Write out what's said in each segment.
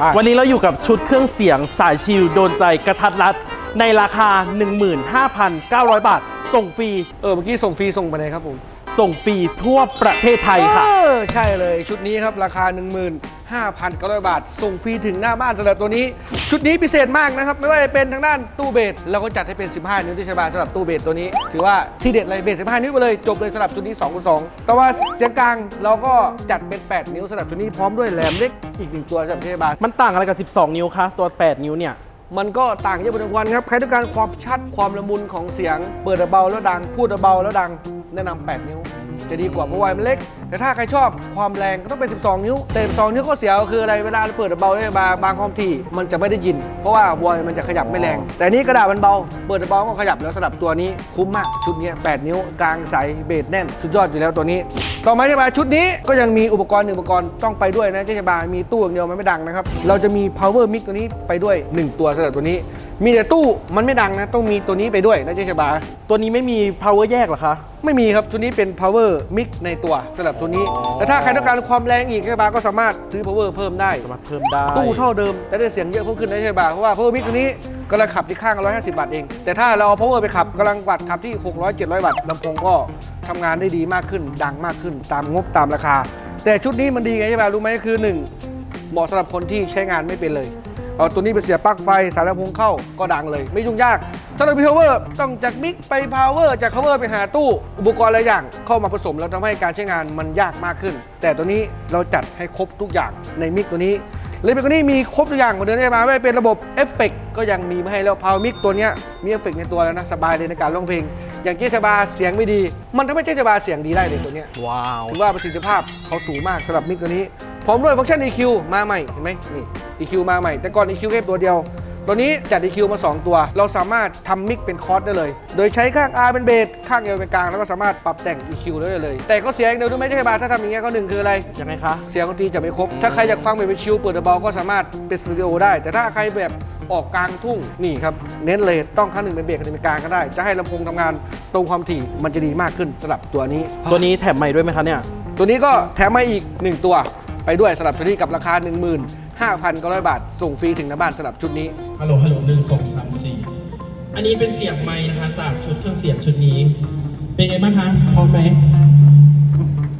อะวันนี้เราอยู่กับชุดเครื่องเสียงสายชิลโดนใจกระทัดรัด ในราคา 15,900 บาท ส่งฟรี เออเมื่อกี้ส่งฟรีส่งไปไหนครับผม ส่งฟรีทั่วประเทศไทยค่ะ เออใช่เลยชุดนี้ครับราคา 15,900 บาท ส่งฟรีถึงหน้าบ้านสำหรับตัวนี้ ชุดนี้พิเศษมากนะครับ ไม่ว่าจะเป็นทางด้านตู้เบสเราก็จัดให้เป็น 15 นิ้วที่ใช้บานสำหรับตู้เบสตัวนี้ ถือว่าที่เด็ดเลยเบส 15 นิ้วไปเลย จบเลยสำหรับชุดนี้2คูณ2แต่ว่าเสียงกลางเราก็จัดเป็น 8 นิ้วสำหรับชุดนี้พร้อมด้วยแหลมเล็กอีกหนึ่งตัวสำหรับที่ใช้บานมันต่างอะไรกับ 12 นิ้วคะตัว 8 นิ้วเนี่ยมันก็ต่างเยอะพอสมควรครับ ใครต้องการความชัดความละมุนของเสียง เปิดเบาแล้วดัง พูดเบาแล้วดัง แนะนำ8 นิ้ว จะดีกว่าเพราะว่ามันเล็ก แต่ถ้าใครชอบความแรงก็ต้องเป็น 12 นิ้ว แต่ 12 นิ้วก็เสียก็คืออะไรเวลาเปิดเบาเนี่ยบางบางความถี่มันจะไม่ได้ยิน เพราะว่าวอยมันจะขยับไม่แรง แต่นี้กระดาษมันเบา เปิดเบาก็ขยับแล้วสำหรับตัวนี้คุ้มมากชุดนี้ 8 นิ้วกลางใสเบสแน่น สุดยอดอยู่แล้วตัวนี้ ต่อมาใช่ไหมชุดนี้ก็ยังมีอุปกรณ์หนึ่งอุปกรณ์ต้องไปด้วยนะเจ๊ชบามีตู้อย่างเดียวมันไม่ดังนะครับเราจะมี power mic ตัวนี้ไปด้วย 1 ตัวสำหรับตัวนี้ มีแต่ตู้มันไม่ดังนะต้องมีตัวนี้ไปด้วยนะเจ๊ชบา ตัวนี้ไม่มี power แยกเหรอคะ ไม่มีครับชุดนี้เป็น power mic ในตัวสำหรับตัวนี้แต่ถ้าใครต้องการความแรงอีกเจ๊ชบาก็สามารถซื้อ power เพิ่มได้ สามารถเพิ่มได้ตู้เท่าเดิมแต่ได้เสียงเยอะเพิ่มขึ้นนะเจ๊ชบาเพราะว่า power mic ตัวนี้กำลังขับที่ข้าง150 บาทเอง แต่ถ้าเราเอา power ไปขับกำลังวัดขับที่ 600 700 วัตต์ลำโพงก็ทำงานได้ดีมากขึ้น ดังมากขึ้น ตามงบตามราคา แต่ชุดนี้มันดีไงใช่ไหมรู้ไหมคือหนึ่งเหมาะสำหรับคนที่ใช้งานไม่เป็นเลย เอาตัวนี้ไปเสียบปลั๊กไฟสายลำโพงเข้าก็ดังเลย ไม่ยุ่งยากถ้าเรามี power ต้องจากมิกไป power จาก power ไปหาตู้อุปกรณ์หลายอย่างเข้ามาผสมแล้วทำให้การใช้งานมันยากมากขึ้น แต่ตัวนี้เราจัดให้ครบทุกอย่างในมิกตัวนี้เลยเป็นตัวนี้มีครบทุกอย่างเหมือนเดิมใช่ไหมไม่ว่าเป็นระบบเอฟเฟกก็ยังมีมาให้แล้ว power mic ตัวเนี้ยมีเอฟเฟกในตัวแล้วนะสบายเลยในการร้องเพลง อย่างเจชบาเสียงไม่ดี มันทำให้เจชบาเสียงดีได้เลยตัวเนี้ยว้าวถือว่าประสิทธิภาพเขาสูงมากสำหรับมิกตัวนี้ พร้อมด้วยฟังก์ชัน EQ มาใหม่เห็นไหมนี่ EQ มาใหม่ แต่ก่อน EQ แค่ตัวเดียว ตัวนี้จัด EQ มา 2 ตัว เราสามารถทำมิกเป็นคอร์สได้เลย โดยใช้ข้าง R เป็นเบสข้าง L เป็นกลาง แล้วก็สามารถปรับแต่ง EQ ได้เลย แต่ก็เสียอย่างเดียวด้วยไหมใช่บาถ้าทำอย่างเงี้ยก็หนึ่งคืออะไร ยังไงคะ เสียงดนตรีจะไม่ครบ ถ้าใครอยากฟังแบบเป็นชิลเปิดเบาๆก็สามารถเป็นสตูดิโอได้ แต่ถ้าใครแบบออกกลางทุ่งนี่ครับเน้นเลยต้องข้างหนึ่งเป็นเบสข้างหนึ่งเป็นกลางก็ได้ จะให้ลำโพงทำงานตรงความถี่มันจะดีมากขึ้นสำหรับตัวนี้ ตัวนี้แถมใหม่ด้วยไหมคะเนี่ย ตัวนี้ก็แถมมาอีก 1 ตัว ไปด้วยสำหรับชุดนี้กับราคา 15,900 บาท ส่งฟรีถึงหน้าบ้านสำหรับชุดนี้ ฮัลโหล ฮัลโหลหนึ่งสองสามสี่อันนี้เป็นเสียงไม้นะคะ จากชุดเครื่องเสียงชุดนี้ เป็นไงบ้างคะพร้อมไหม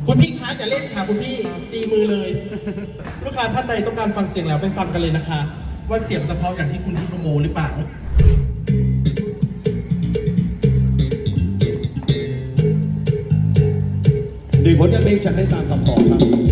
คุณพี่คะอย่าเล่นค่ะคุณพี่ตีมือเลย ลูกค้าท่านใดต้องการฟังเสียงแล้วไปฟังกันเลยนะคะ ว่าเสียงจะเพราะอย่างที่คุณพี่ขโมยหรือเปล่า ด้วยผลงานเพลงฉันได้ตามคำขอครับ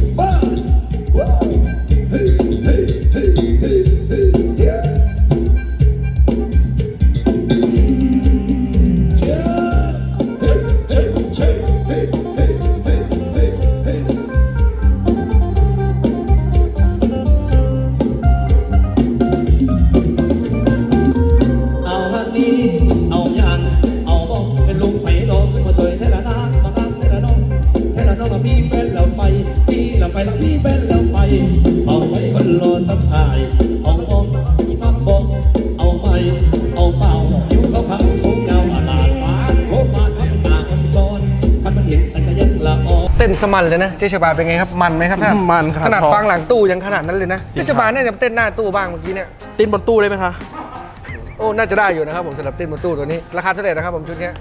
รอสักทายเอาบอกพี่ปั๊บบอกเอาไปเอาเปล่าอยู่เขาพังสูงเงาอาลาดฟ้าโคมาให้ตาคนซ้อนคันมันเห็นแต่ก็ยังละออ เต้นสมันเลยนะเจชบาเป็นไงครับมันไหมครับท่านมันครับขนาดชอบ ฟังหลังตู้ยังขนาดนั้นเลยนะจริเจงชครับบาเนี่ยจะเต้นหน้าตู้บ้างเมื่อกี้เนี่ยตินบนตู้ได้ไหมคะ โอ้น่าจะได้อยู่นะครับผมสำหรับเต้นบนตู้ตัวนี้ ราคาเท่าไหร่นะครับผมชุดเนี้ย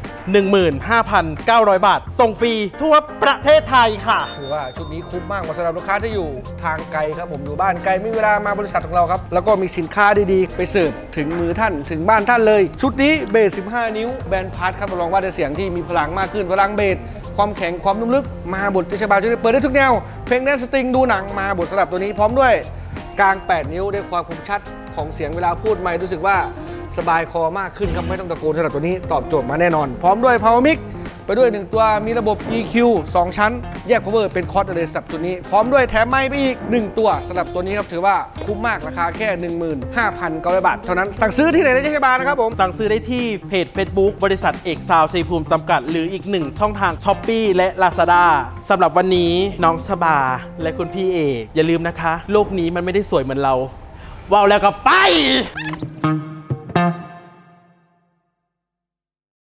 15,900 บาท ส่งฟรีทั่วประเทศไทยค่ะ ถือว่าชุดนี้คุ้มมากสำหรับลูกค้าที่อยู่ทางไกลครับผมอยู่บ้านไกลไม่มีเวลามาบริษัทของเราครับ แล้วก็มีสินค้าดีๆ ไปเสิร์ฟถึงมือท่านถึงบ้านท่านเลย ชุดนี้เบส 15 นิ้วแบนด์พาร์ทครับรับรองว่าได้เสียงที่มีพลังมากขึ้นพลังเบสความแข็งความนุ่มลึก มาบทเจชบาชุดนี้เปิดได้ทุกแนว เพลงแดนซ์สตริงดูหนังมาบทสำหรับตัวนี้พร้อมด้วย กลาง 8 นิ้วได้ความคมชัดของเสียงเวลาพูดไม่รู้สึกว่าสบายคอมากขึ้นครับไม่ต้องตะโกนสำหรับตัวนี้ตอบโจทย์มาแน่นอน พร้อมด้วย power mic ไปด้วย 1 ตัวมีระบบ EQ 2 ชั้น แยก power เป็นคอร์สเลยสับตัวนี้ พร้อมด้วยแถมไมค์ไปอีก 1 ตัวสำหรับตัวนี้ครับถือว่าคุ้มมากราคาแค่ 15,900 บาท เท่านั้นสั่งซื้อที่ไหนได้ใช่บานะครับผมสั่งซื้อได้ที่เพจ Facebook บริษัทเอกซาวชัยภูมิจำกัด หรืออีกหนึ่งช่องทาง s h อ p e e และ Lazada สำหรับวันนี้น้องชบาและคุณพี่เอกอย่าลืมนะคะ โลกนี้มันไม่ได้สวยเหมือนเราว้าวแล้วก็ไป